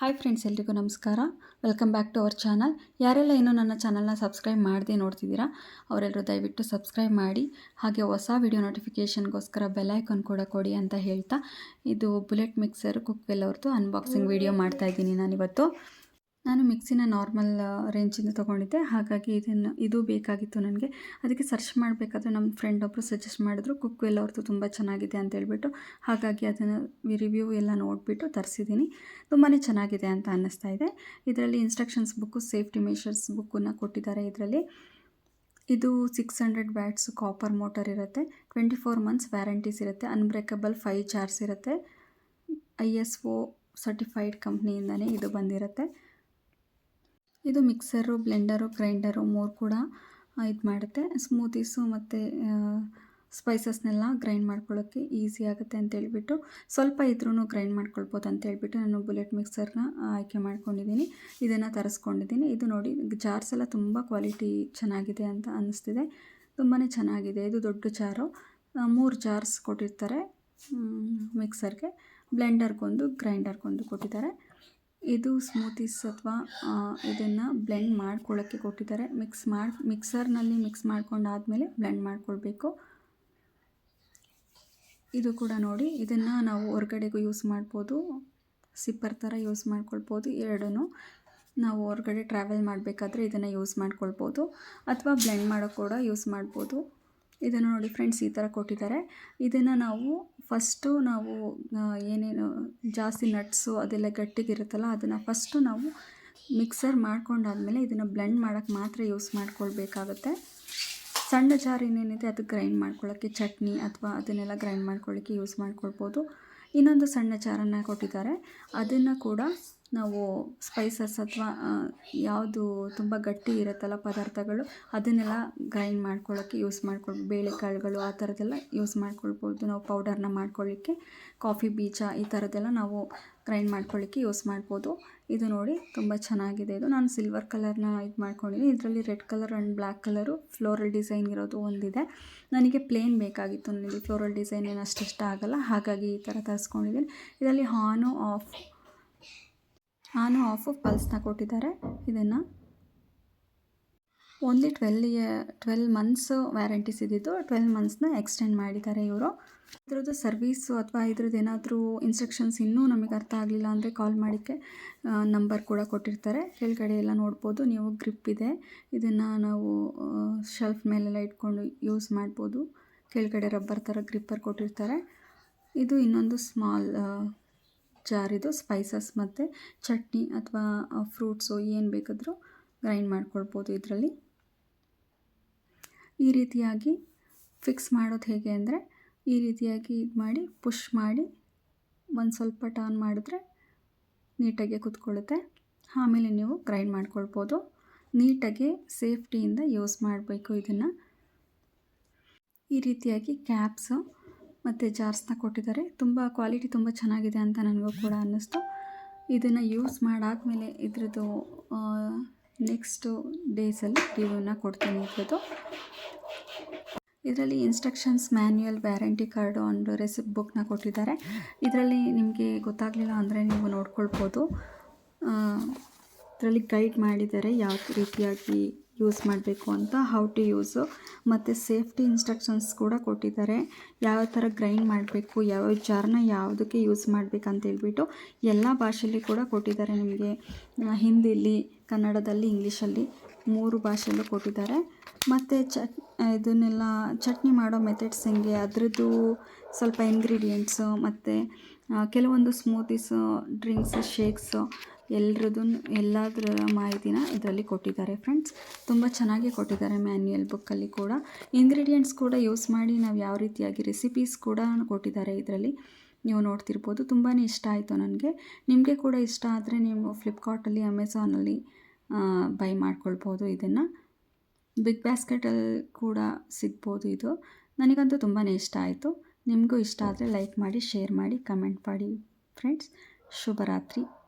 Hi friends ಎಲ್ರಿಗೂ ನಮಸ್ಕಾರ. Welcome back to our channel. ಯಾರೆಲ್ಲ ಇನ್ನೂ ನನ್ನ ಚಾನಲ್ನ ಸಬ್ಸ್ಕ್ರೈಬ್ ಮಾಡದೆ ನೋಡ್ತಿದ್ದೀರಾ ಅವರೆಲ್ಲರೂ ದಯವಿಟ್ಟು ಸಬ್ಸ್ಕ್ರೈಬ್ ಮಾಡಿ ಹಾಗೆ ಹೊಸ ವಿಡಿಯೋ ನೋಟಿಫಿಕೇಷನ್ಗೋಸ್ಕರ ಬೆಲೈಕನ್ ಕೂಡ ಕೊಡಿ ಅಂತ ಹೇಳ್ತಾ ಇದು ಬುಲೆಟ್ ಮಿಕ್ಸರ್ ಕುಕ್ವೆಲ್ ಅವ್ರದ್ದು ಅನ್ಬಾಕ್ಸಿಂಗ್ ವಿಡಿಯೋ ಮಾಡ್ತಾಯಿದ್ದೀನಿ ನಾನಿವತ್ತು. ನಾನು ಮಿಕ್ಸಿನ ನಾರ್ಮಲ್ ರೇಂಜಿಂದ ತೊಗೊಂಡಿದ್ದೆ. ಹಾಗಾಗಿ ಇದನ್ನು, ಇದು ಬೇಕಾಗಿತ್ತು ನನಗೆ. ಅದಕ್ಕೆ ಸರ್ಚ್ ಮಾಡಬೇಕಾದ್ರೆ ನಮ್ಮ ಫ್ರೆಂಡ್ ಒಬ್ಬರು ಸಜೆಸ್ಟ್ ಮಾಡಿದ್ರು. ಕುಕ್ ವೆಲ್ ಅವ್ರದ್ದು ತುಂಬ ಚೆನ್ನಾಗಿದೆ ಅಂತ ಹೇಳ್ಬಿಟ್ಟು. ಹಾಗಾಗಿ ಅದನ್ನು ರಿವ್ಯೂ ಎಲ್ಲ ನೋಡಿಬಿಟ್ಟು ತರಿಸಿದ್ದೀನಿ ತುಂಬಾ ಚೆನ್ನಾಗಿದೆ ಅಂತ ಅನ್ನಿಸ್ತಾ ಇದೆ. ಇದರಲ್ಲಿ ಇನ್ಸ್ಟ್ರಕ್ಷನ್ಸ್ ಬುಕ್ಕು ಸೇಫ್ಟಿ ಮೆಷರ್ಸ್ ಬುಕ್ಕನ್ನು ಕೊಟ್ಟಿದ್ದಾರೆ ಇದರಲ್ಲಿ. ಇದು six hundred watts copper motor ಇರುತ್ತೆ. ಟ್ವೆಂಟಿ ಫೋರ್ ಮಂತ್ಸ್ ವ್ಯಾರಂಟೀಸ್ ಇರುತ್ತೆ. ಅನ್ಬ್ರೇಕಬಲ್ ಫೈವ್ ಚಾರ್ಜ್ ಇರುತ್ತೆ. ಐ ಎಸ್ ಒ ಸರ್ಟಿಫೈಡ್ ಕಂಪ್ನಿಯಿಂದನೇ ಇದು ಬಂದಿರುತ್ತೆ. ಇದು ಮಿಕ್ಸರು, ಬ್ಲೆಂಡರು, ಗ್ರೈಂಡರು ಮೂರು ಕೂಡ ಇದು ಮಾಡುತ್ತೆ. ಸ್ಮೂತೀಸು ಮತ್ತು ಸ್ಪೈಸಸ್ನೆಲ್ಲ ಗ್ರೈಂಡ್ ಮಾಡ್ಕೊಳ್ಳೋಕ್ಕೆ ಈಸಿ ಆಗುತ್ತೆ ಅಂತೇಳ್ಬಿಟ್ಟು ಸ್ವಲ್ಪ ಇದ್ರೂ ಗ್ರೈಂಡ್ ಮಾಡ್ಕೊಳ್ಬೋದು ಅಂತ ಹೇಳ್ಬಿಟ್ಟು ನಾನು ಬುಲೆಟ್ ಮಿಕ್ಸರ್ನ ಆಯ್ಕೆ ಮಾಡ್ಕೊಂಡಿದ್ದೀನಿ. ಇದನ್ನು ತರಿಸ್ಕೊಂಡಿದ್ದೀನಿ. ಇದು ನೋಡಿ ಜಾರ್ಸ್ ಎಲ್ಲ ತುಂಬ ಕ್ವಾಲಿಟಿ ಚೆನ್ನಾಗಿದೆ ಅಂತ ಅನ್ನಿಸ್ತಿದೆ. ತುಂಬಾ ಚೆನ್ನಾಗಿದೆ. ಇದು ದೊಡ್ಡ ಜಾರು. ಮೂರು ಜಾರ್ಸ್ ಕೊಟ್ಟಿರ್ತಾರೆ ಮಿಕ್ಸರ್ಗೆ ಬ್ಲೆಂಡರ್ಗೊಂದು ಗ್ರೈಂಡರ್ಗೊಂದು ಕೊಟ್ಟಿದ್ದಾರೆ. ಇದು ಸ್ಮೂತೀಸ್ ಅಥವಾ ಇದನ್ನು ಬ್ಲೆಂಡ್ ಮಾಡ್ಕೊಳ್ಳೋಕ್ಕೆ ಕೊಟ್ಟಿದ್ದಾರೆ. ಮಿಕ್ಸ್ ಮಾಡಿ ಮಿಕ್ಸರ್ನಲ್ಲಿ ಮಿಕ್ಸ್ ಮಾಡ್ಕೊಂಡಾದಮೇಲೆ ಬ್ಲೆಂಡ್ ಮಾಡ್ಕೊಳ್ಬೇಕು. ಇದು ಕೂಡ ನೋಡಿ, ಇದನ್ನು ನಾವು ಹೊರಗಡೆಗೂ ಯೂಸ್ ಮಾಡ್ಬೋದು. ಸಿಪ್ಪರ್ ಥರ ಯೂಸ್ ಮಾಡ್ಕೊಳ್ಬೋದು ಎರಡೂ ನಾವು ಹೊರಗಡೆ ಟ್ರಾವೆಲ್ ಮಾಡಬೇಕಾದ್ರೆ ಇದನ್ನು ಯೂಸ್ ಮಾಡ್ಕೊಳ್ಬೋದು. ಅಥವಾ ಬ್ಲೆಂಡ್ ಮಾಡೋಕ್ಕೆ ಕೂಡ ಯೂಸ್ ಮಾಡ್ಬೋದು. ಇದನ್ನು ನೋಡಿ ಫ್ರೆಂಡ್ಸ್ ಈ ಥರ ಕೊಟ್ಟಿದ್ದಾರೆ. ಇದನ್ನು ನಾವು ಫಸ್ಟು ನಾವು ಏನೇನು ಜಾಸ್ತಿ ನಟ್ಸು ಅದೆಲ್ಲ ಗಟ್ಟಿಗಿರುತ್ತಲ್ಲ, ಅದನ್ನು ಫಸ್ಟು ನಾವು ಮಿಕ್ಸರ್ ಮಾಡ್ಕೊಂಡಾದ್ಮೇಲೆ ಇದನ್ನು ಬ್ಲೆಂಡ್ ಮಾಡೋಕ್ಕೆ ಮಾತ್ರ ಯೂಸ್ ಮಾಡ್ಕೊಳ್ಬೇಕಾಗುತ್ತೆ. ಸಣ್ಣ ಜಾರ್ ಏನೇನಿದೆ ಅದು ಗ್ರೈಂಡ್ ಮಾಡ್ಕೊಳ್ಳೋಕ್ಕೆ ಚಟ್ನಿ ಅಥವಾ ಅದನ್ನೆಲ್ಲ ಗ್ರೈಂಡ್ ಮಾಡ್ಕೊಳ್ಳೋಕ್ಕೆ ಯೂಸ್ ಮಾಡ್ಕೊಳ್ಬೋದು. ಇನ್ನೊಂದು ಸಣ್ಣ ಜಾರನ್ನು ಕೊಟ್ಟಿದ್ದಾರೆ. ಅದನ್ನು ಕೂಡ ನಾವು ಸ್ಪೈಸಸ್ ಅಥವಾ ಯಾವುದು ತುಂಬ ಗಟ್ಟಿ ಇರುತ್ತಲ್ಲ ಪದಾರ್ಥಗಳು, ಅದನ್ನೆಲ್ಲ ಗ್ರೈಂಡ್ ಮಾಡ್ಕೊಳ್ಳೋಕ್ಕೆ ಯೂಸ್ ಮಾಡ್ಕೊಳ್ಬೋದು ಬೇಳೆಕಾಳುಗಳು ಆ ಥರದ್ದೆಲ್ಲ ಯೂಸ್ ಮಾಡ್ಕೊಳ್ಬೋದು. ನಾವು ಪೌಡರ್ನ ಮಾಡ್ಕೊಳ್ಳಿಕ್ಕೆ ಕಾಫಿ ಬೀಜ ಈ ಥರದ್ದೆಲ್ಲ ನಾವು ಗ್ರೈಂಡ್ ಮಾಡ್ಕೊಳ್ಳಿಕ್ಕೆ ಯೂಸ್ ಮಾಡ್ಬೋದು. ಇದು ನೋಡಿ ತುಂಬ ಚೆನ್ನಾಗಿದೆ. ಇದು ನಾನು ಸಿಲ್ವರ್ ಕಲರ್ನ ಇದು ಮಾಡ್ಕೊಂಡಿದ್ದೀನಿ ಇದರಲ್ಲಿ red colour and black colour floral design ಇರೋದು ಒಂದಿದೆ. ನನಗೆ ಪ್ಲೇನ್ ಬೇಕಾಗಿತ್ತು. ನನಗೆ ಫ್ಲೋರಲ್ ಡಿಸೈನ್ ಏನು ಅಷ್ಟಿಷ್ಟ ಆಗೋಲ್ಲ. ಹಾಗಾಗಿ ಈ ಥರ ತರಿಸ್ಕೊಂಡಿದ್ದೀನಿ ಇದರಲ್ಲಿ ಹಾನು ಆಫ್ ಆನು ಆಫ್ ಪಲ್ಸ್ನ ಕೊಟ್ಟಿದ್ದಾರೆ ಇದನ್ನು ಓನ್ಲಿ ಟ್ವೆಲ್ ಇಯ ಟ್ವೆಲ್ ಮಂತ್ಸು ವ್ಯಾರಂಟೀಸ್ ಇದ್ದಿದ್ದು ಟ್ವೆಲ್ ಮಂತ್ಸ್ನ ಎಕ್ಸ್ಟೆಂಡ್ ಮಾಡಿದ್ದಾರೆ ಇವರು. ಇದ್ರದ್ದು ಸರ್ವೀಸು ಅಥವಾ ಇದ್ರದ್ದು ಏನಾದರೂ ಇನ್ಸ್ಟ್ರಕ್ಷನ್ಸ್ ಇನ್ನೂ ನಮಗೆ ಅರ್ಥ ಆಗಲಿಲ್ಲ ಅಂದರೆ ಕಾಲ್ ಮಾಡಿಕ್ಕೆ ನಂಬರ್ ಕೂಡ ಕೊಟ್ಟಿರ್ತಾರೆ. ಕೆಳಗಡೆ ಎಲ್ಲ ನೋಡ್ಬೋದು, ನೀವು ಗ್ರಿಪ್ ಇದೆ. ಇದನ್ನು ನಾವು ಶೆಲ್ಫ್ ಮೇಲೆಲ್ಲ ಇಟ್ಕೊಂಡು ಯೂಸ್ ಮಾಡ್ಬೋದು. ಕೆಳಗಡೆ ರಬ್ಬರ್ ಥರ ಗ್ರಿಪ್ಪರ್ ಕೊಟ್ಟಿರ್ತಾರೆ. ಇದು ಇನ್ನೊಂದು ಸ್ಮಾಲ್ ಜಾರಿದು ಸ್ಪೈಸಸ್ ಮತ್ತು ಚಟ್ನಿ ಅಥವಾ ಫ್ರೂಟ್ಸು ಏನು ಬೇಕಾದರೂ ಗ್ರೈಂಡ್ ಮಾಡ್ಕೊಳ್ಬೋದು ಇದರಲ್ಲಿ. ಈ ರೀತಿಯಾಗಿ ಫಿಕ್ಸ್ ಮಾಡೋದು ಹೇಗೆ ಅಂದರೆ, ಈ ರೀತಿಯಾಗಿ ಇದು ಮಾಡಿ ಪುಷ್ ಮಾಡಿ, ಒಂದು ಸ್ವಲ್ಪ ಟರ್ನ್ ಮಾಡಿದ್ರೆ ನೀಟಾಗಿ ಕುತ್ಕೊಳ್ಳುತ್ತೆ. ಆಮೇಲೆ ನೀವು ಗ್ರೈಂಡ್ ಮಾಡ್ಕೊಳ್ಬೋದು. ನೀಟಾಗಿ ಸೇಫ್ಟಿಯಿಂದ ಯೂಸ್ ಮಾಡಬೇಕು ಇದನ್ನು. ಈ ರೀತಿಯಾಗಿ ಕ್ಯಾಪ್ಸು ಮತ್ತು ಜಾರ್ಸ್ನ ಕೊಟ್ಟಿದ್ದಾರೆ. ತುಂಬ ಕ್ವಾಲಿಟಿ ತುಂಬ ಚೆನ್ನಾಗಿದೆ ಅಂತ ನನಗೂ ಕೂಡ ಅನ್ನಿಸ್ತು. ಇದನ್ನು ಯೂಸ್ ಮಾಡಾದಮೇಲೆ ಇದ್ರದ್ದು ನೆಕ್ಸ್ಟು ಡೇಸಲ್ಲಿ ರಿವ್ಯೂನ ಕೊಡ್ತೀನಿ ಇದ್ರದ್ದು. ಇದರಲ್ಲಿ instructions manual warranty card on receipt ಬುಕ್ನ ಕೊಟ್ಟಿದ್ದಾರೆ. ಇದರಲ್ಲಿ ನಿಮಗೆ ಗೊತ್ತಾಗಲಿಲ್ಲ ಅಂದರೆ ನೀವು ನೋಡ್ಕೊಳ್ಬೋದು. ಇದರಲ್ಲಿ ಗೈಡ್ ಮಾಡಿದ್ದಾರೆ ಯಾವ ರೀತಿಯಾಗಿ ಯೂಸ್ ಮಾಡಬೇಕು ಅಂತ ಹೌ ಟು ಯೂಸು ಮತ್ತು ಸೇಫ್ಟಿ ಇನ್ಸ್ಟ್ರಕ್ಷನ್ಸ್ ಕೂಡ ಕೊಟ್ಟಿದ್ದಾರೆ. ಯಾವ ಥರ ಗ್ರೈಂಡ್ ಮಾಡಬೇಕು, ಯಾವ ಜಾರ್ನ ಯಾವುದಕ್ಕೆ ಯೂಸ್ ಮಾಡಬೇಕಂತ ಹೇಳ್ಬಿಟ್ಟು ಎಲ್ಲ ಭಾಷೆಯಲ್ಲಿ ಕೂಡ ಕೊಟ್ಟಿದ್ದಾರೆ ನಿಮಗೆ. ಹಿಂದಿಲಿ, ಕನ್ನಡದಲ್ಲಿ, ಇಂಗ್ಲೀಷಲ್ಲಿ. ಮೂರು ಭಾಷೆಯಲ್ಲೂ ಕೊಟ್ಟಿದ್ದಾರೆ. ಮತ್ತು ಚಟ್, ಇದನ್ನೆಲ್ಲ ಚಟ್ನಿ ಮಾಡೋ ಮೆಥಡ್ಸ್ ಹೆಂಗೆ? ಅದರದ್ದು ಸ್ವಲ್ಪ ಇಂಗ್ರೀಡಿಯೆಂಟ್ಸು ಮತ್ತು ಕೆಲವೊಂದು ಸ್ಮೂತೀಸು ಡ್ರಿಂಕ್ಸು ಶೇಕ್ಸು ಎಲ್ಲರದ್ದು ಎಲ್ಲದರ ಮಾಹಿತಿನ ಇದರಲ್ಲಿ ಕೊಟ್ಟಿದ್ದಾರೆ ಫ್ರೆಂಡ್ಸ್ ತುಂಬ ಚೆನ್ನಾಗಿ ಕೊಟ್ಟಿದ್ದಾರೆ ಮ್ಯಾನ್ಯಲ್ ಬುಕ್ಕಲ್ಲಿ ಕೂಡ. ಇಂಗ್ರೀಡಿಯೆಂಟ್ಸ್ ಕೂಡ ಯೂಸ್ ಮಾಡಿ ನಾವು ಯಾವ ರೀತಿಯಾಗಿ ರೆಸಿಪೀಸ್ ಕೂಡ ಕೊಟ್ಟಿದ್ದಾರೆ ಇದರಲ್ಲಿ ನೀವು ನೋಡ್ತಿರ್ಬೋದು. ತುಂಬಾ ಇಷ್ಟ ಆಯಿತು ನನಗೆ. ನಿಮಗೆ ಕೂಡ ಇಷ್ಟ ಆದರೆ ನೀವು ಫ್ಲಿಪ್ಕಾರ್ಟಲ್ಲಿ ಅಮೆಝಾನಲ್ಲಿ ಬೈ ಮಾಡ್ಕೊಳ್ಬೋದು ಇದನ್ನು. ಬಿಗ್ ಬ್ಯಾಸ್ಕೆಟಲ್ಲಿ ಕೂಡ ಸಿಗ್ಬೋದು ಇದು. ನನಗಂತೂ ತುಂಬಾ ಇಷ್ಟ ಆಯಿತು. ನಿಮಗೂ ಇಷ್ಟ ಆದರೆ ಲೈಕ್ ಮಾಡಿ ಶೇರ್ ಮಾಡಿ ಕಮೆಂಟ್ ಮಾಡಿ ಫ್ರೆಂಡ್ಸ್ ಶುಭರಾತ್ರಿ.